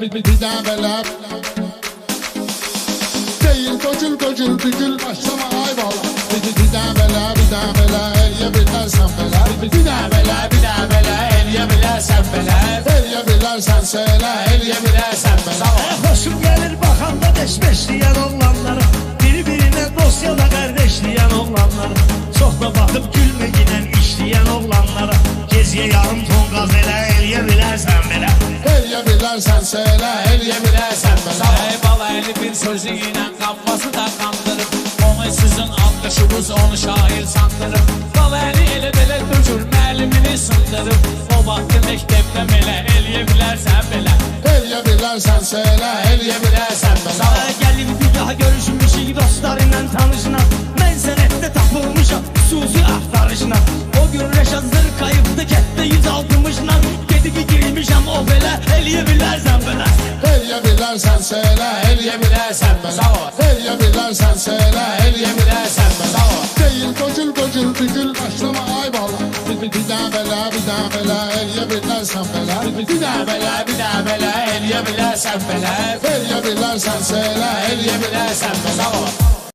bir, belə Değil kocul kocul bükül başlama ayvala Bir, daha belə bir bilərsən söylə Elyə bilərsən belə Hoşum gelir bakanda deşmeşleyen oğlanları Birbirine dosyada kardeşleyen oğlanları Çok da bakıp gülmeginen işleyen oğlanlara Geziye yarım ton gaz ele elye bilersen Elyə bilərsən söylə Elyə bilərsən belə Ey bala eli bir sözüyle kafası da kandırıp Onu sizin alkışınız onu şair sandırıp Bala eli ele bele dökül melimini sındırıp O vakti mektepte mele elye bilersen bile Elyə bilərsən söylə Elyə bilərsən belə Sana gelip bir daha görüşmüşük dostlarıyla tanışına. Ben senette tapılmışam Suzi aktarışına. O gün Reşat zır kayıptı kette yüz altmışla. Dedi ki girmişem o bele elye bilersen bile Elyə bilərsən söylə Elyə bilərsən belə Elyə bilərsən söylə Elyə bilərsən belə Deyil kocul kocul bükül başlama ayvala. Bir, bir, daha belə bir daha belə Elyə bilərsən belə Bir, daha belə bir daha belə Elyə bilərsən belə Elyə bilərsən söylə Elyə bilərsən belə